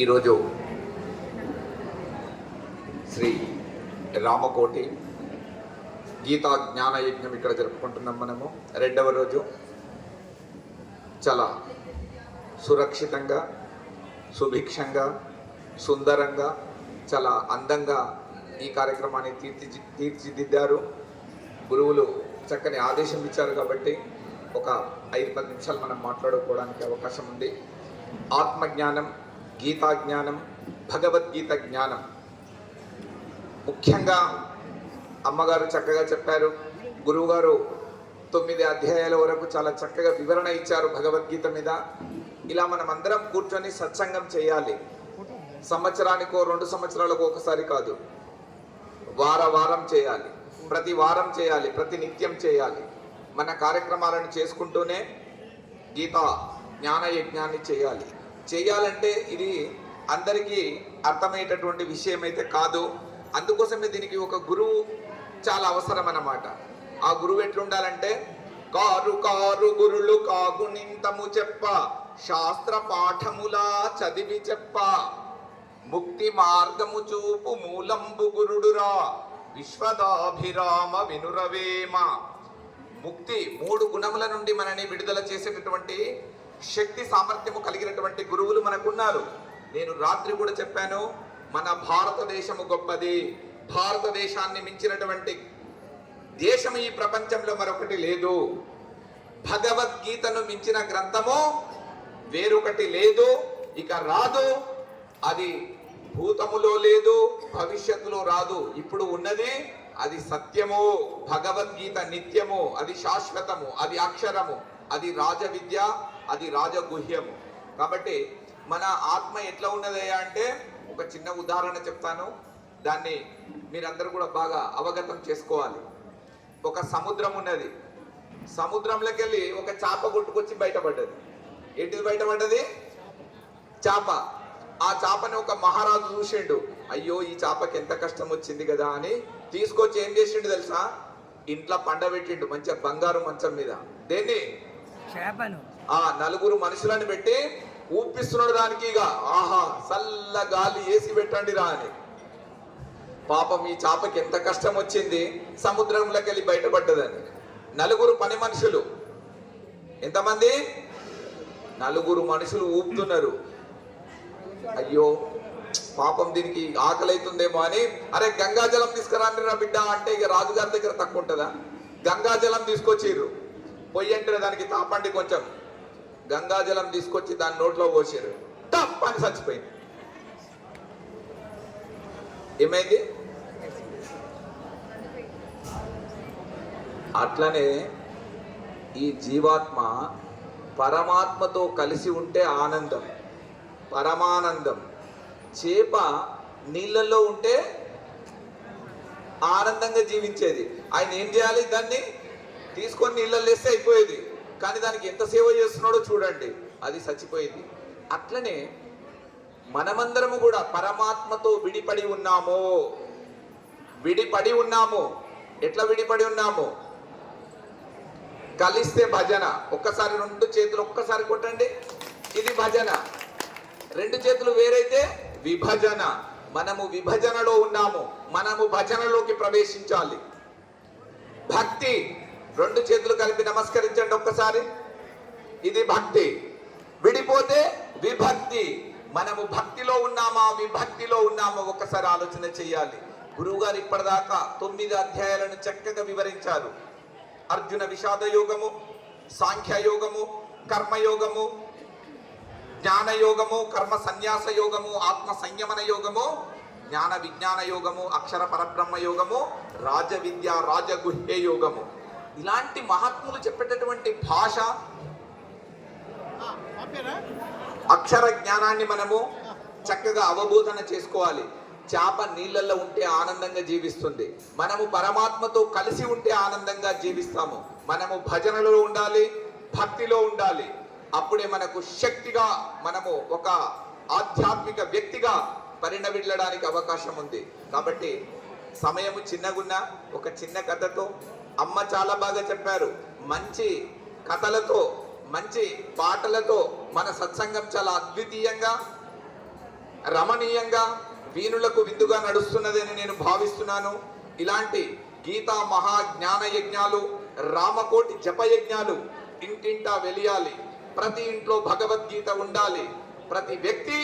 ఈరోజు శ్రీ రామకోటి గీతా జ్ఞాన యజ్ఞం ఇక్కడ జరుపుకుంటున్నాం మనము. రెండవ రోజు చాలా సురక్షితంగా సుభిక్షంగా సుందరంగా చాలా అందంగా ఈ కార్యక్రమాన్ని తీర్చి తీర్చిదిద్దారు. గురువులు చక్కని ఆదేశం ఇచ్చారు కాబట్టి ఒక ఐదు పది నిమిషాలు మనం మాట్లాడుకోవడానికి అవకాశం ఉంది. ఆత్మజ్ఞానం గీతా జ్ఞానం భగవద్గీత జ్ఞానం. ముఖ్యంగా అమ్మగారు చక్కగా చెప్పారు. గురువుగారు తొమ్మిది అధ్యాయాల వరకు చాలా చక్కగా వివరణ ఇచ్చారు భగవద్గీత మీద. ఇలా మనం అందరం కూర్చొని సత్సంగం చేయాలి. సంవత్సరానికో రెండు సంవత్సరాలకు ఒకసారి కాదు. వార వారం చేయాలి. ప్రతి వారం చేయాలి. ప్రతి నిత్యం చేయాలి. మన కార్యక్రమాలను చేసుకుంటూనే గీత జ్ఞాన యజ్ఞాన్ని చేయాలి. చేయాలంటే ఇది అందరికీ అర్థమయ్యేటటువంటి విషయం అయితే కాదు. అందుకోసమే దీనికి ఒక గురువు చాలా అవసరం అన్నమాట ఆ గురువు ఎట్లుండాలంటే కారు కారు గురులు కాగునింతము చెప్ప శాస్త్ర పాఠములా చదివి చెప్ప ముక్తి మార్గము చూపు మూలంబు గురుడురా విశ్వదాభిరామ వినురవేమ. ముక్తి మూడు గుణముల నుండి మనని విడుదల చేసేటటువంటి శక్తి సామర్థ్యము కలిగినటువంటి గురువులు మనకున్నారు. నేను రాత్రి కూడా చెప్పాను మన భారతదేశము గొప్పది. భారతదేశాన్ని మించినటువంటి దేశం ఈ ప్రపంచంలో మరొకటి లేదు. భగవద్గీతను మించిన గ్రంథము వేరొకటి లేదు. ఇక రాదు. అది భూతములో లేదు భవిష్యత్తులో రాదు. ఇప్పుడు ఉన్నది అది సత్యము. భగవద్గీత నిత్యము అది శాశ్వతము అది అక్షరము అది రాజ విద్య అది రాజగుహ్యము. కాబట్టి మన ఆత్మ ఎట్లా ఉన్నదయ్యా అంటే ఒక చిన్న ఉదాహరణ చెప్తాను. దాన్ని మీరందరూ కూడా బాగా అవగతం చేసుకోవాలి. ఒక సముద్రం ఉన్నది. సముద్రంలోకి వెళ్ళి ఒక చేప కొట్టుకొచ్చి బయటపడ్డది. ఏంటిది బయటపడ్డది? చేప. ఆ చేపని ఒక మహారాజు చూసిండు. అయ్యో ఈ చేపకి ఎంత కష్టం వచ్చింది కదా అని తీసుకొచ్చి ఏం చేసిండు తెలుసా? ఇంట్లో పండబెట్టిండు మంచిగా బంగారు మంచం మీద. దేన్ని? చేపను ఆ నలుగురు మనుషులను పెట్టి ఊపిస్తున్నాడు దానికి ఇక ఆహా చల్ల గాలి వేసి పెట్టండి రా అని. పాపం ఈ చేపకి ఎంత కష్టం వచ్చింది సముద్రంలోకి వెళ్ళి బయటపడ్డదని. నలుగురు పని మనుషులు. ఎంతమంది? నలుగురు మనుషులు ఊపుతున్నారు. అయ్యో పాపం దీనికి ఆకలి అవుతుందేమో అని. అరే గంగాజలం తీసుకురాండి రా బిడ్డ అంటే ఇక రాజుగారి దగ్గర తక్కువ ఉంటుందా? గంగాజలం తీసుకొచ్చిర్రు. పొయ్యంటే దానికి తాపండి కొంచెం గంగాజలం తీసుకొచ్చి దాని నోట్లో పోసారు టప్ అని చచ్చిపోయింది. ఏమైంది? అట్లనే ఈ జీవాత్మ పరమాత్మతో కలిసి ఉంటే ఆనందం పరమానందం. చేప నీళ్ళల్లో ఉంటే ఆనందంగా జీవించేది. ఆయన ఏం చేయాలి? దాన్ని తీసుకొని నీళ్ళల్లో వేస్తే అయిపోయేది. కానీ దానికి ఎంత సేవ చేస్తున్నాడో చూడండి. అది చచ్చిపోయింది. అట్లనే మనమందరము కూడా పరమాత్మతో విడిపడి ఉన్నాము. విడిపడి ఉన్నాము. ఎట్లా విడిపడి ఉన్నాము? కలిస్తే భజన. ఒక్కసారి రెండు చేతులు ఒక్కసారి కొట్టండి. ఇది భజన. రెండు చేతులు వేరైతే విభజన. మనము విభజనలో ఉన్నాము. మనము భజనలోకి ప్రవేశించాలి. భక్తి. రెండు చేతులు కలిపి నమస్కరించండి ఒక్కసారి. ఇది భక్తి. విడిపోతే విభక్తి. మనము భక్తిలో ఉన్నామా? విభక్తిలో ఉన్నామా? ఒక్కసారి ఆలోచన చేయాలి. గురువు గారు ఇప్పటిదాకా తొమ్మిది అధ్యాయాలను చక్కగా వివరించారు. అర్జున విషాద యోగము సాంఖ్యయోగము కర్మయోగము జ్ఞానయోగము కర్మ సన్యాస యోగము ఆత్మ సంయమన యోగము జ్ఞాన విజ్ఞాన యోగము అక్షర పరబ్రహ్మ యోగము రాజ విద్య రాజగుహ్య యోగము. ఇలాంటి మహాత్ములు చెప్పేటటువంటి భాష అక్షర జ్ఞానాన్ని మనము చక్కగా అవబోధన చేసుకోవాలి. చేప నీళ్ళల్లో ఉంటే ఆనందంగా జీవిస్తుంది. మనము పరమాత్మతో కలిసి ఉంటే ఆనందంగా జీవిస్తాము. మనము భజనలో ఉండాలి భక్తిలో ఉండాలి. అప్పుడే మనకు శక్తిగా మనము ఒక ఆధ్యాత్మిక వ్యక్తిగా పరిణమిల్లడానికి అవకాశం ఉంది. కాబట్టి సమయము చిన్నగున్నా ఒక చిన్న కథతో అమ్మ చాలా బాగా చెప్పారు. మంచి కథలతో మంచి పాటలతో మన సత్సంగం చాలా అద్వితీయంగా రమణీయంగా వీణులకు విందుగా నడుస్తున్నదని నేను భావిస్తున్నాను. ఇలాంటి గీతా మహా జ్ఞాన యజ్ఞాలు రామకోటి జపయజ్ఞాలు ఇంటింటా వెలియాలి. ప్రతి ఇంట్లో భగవద్గీత ఉండాలి. ప్రతి వ్యక్తి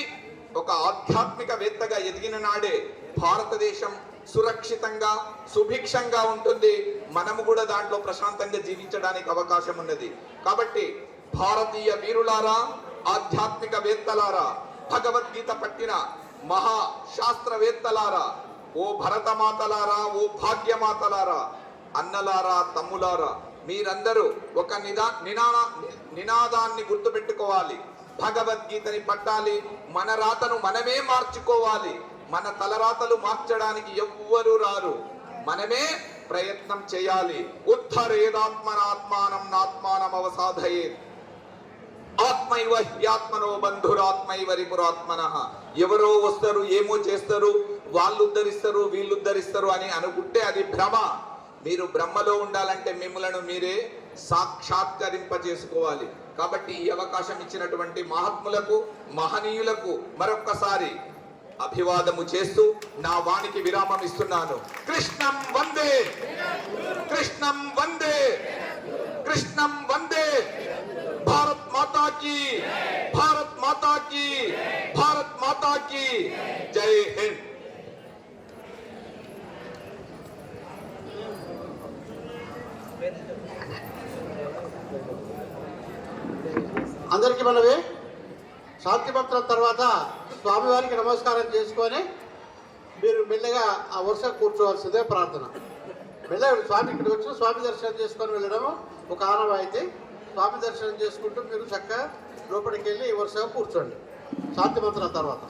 ఒక ఆధ్యాత్మికవేత్తగా ఎదిగిన నాడే భారతదేశం సురక్షితంగా సుభిక్షంగా ఉంటుంది. మనము కూడా దాంట్లో ప్రశాంతంగా జీవించడానికి అవకాశం ఉన్నది. కాబట్టి భారతీయ వీరులారా ఆధ్యాత్మిక వేత్తలారా భగవద్గీత పట్టిన మహా శాస్త్రవేత్తలారా ఓ భరతమాతలారా ఓ భాగ్యమాతలారా అన్నలారా తమ్ములారా మీరందరూ ఒక నిదా నినాద నినాదాన్ని గుర్తుపెట్టుకోవాలి. భగవద్గీతని పట్టాలి. మన రాతను మనమే మార్చుకోవాలి. మన తలరాతలు మార్చడానికి ఎవ్వరు రారు. మనమే ప్రయత్నం చేయాలి. ఉద్ధరేదాత్మనాత్మానం నాత్మానం అవసాధయే ఆత్మైవ హ్యాత్మనో బంధురాత్మైవ రిపురాత్మన ఎవరో వస్తారు ఏమో చేస్తారు వాళ్ళు ఉద్ధరిస్తారు వీళ్ళు ఉద్ధరిస్తారు అని అనుకుంటే అది భ్రమ. మీరు బ్రహ్మలో ఉండాలంటే మిమ్మలను మీరే సాక్షాత్కరింప చేసుకోవాలి కాబట్టి ఈ అవకాశం ఇచ్చినటువంటి మహాత్ములకు మహనీయులకు మరొక్కసారి అభివాదము చేస్తూ నా వానికి విరామం ఇస్తున్నాను. కృష్ణం వందే! కృష్ణం వందే! కృష్ణం వందే! భారత్ మాతాకి భారత్ మాతాకి భారత్ మాతాకి జై హింద్! అందరికీ మనవే? శాంతి తర్వాత స్వామివారికి నమస్కారం చేసుకొని మీరు మెల్లగా ఆ వరుస కూర్చోవలసిందే ప్రార్థన. మెల్లగా స్వామి ఇక్కడికి వచ్చి స్వామి దర్శనం చేసుకొని వెళ్ళడం ఒక ఆనవాయితీ స్వామి దర్శనం చేసుకుంటూ మీరు చక్కగా లోపలికి వెళ్ళి వరుసగా కూర్చోండి. శాంతి తర్వాత.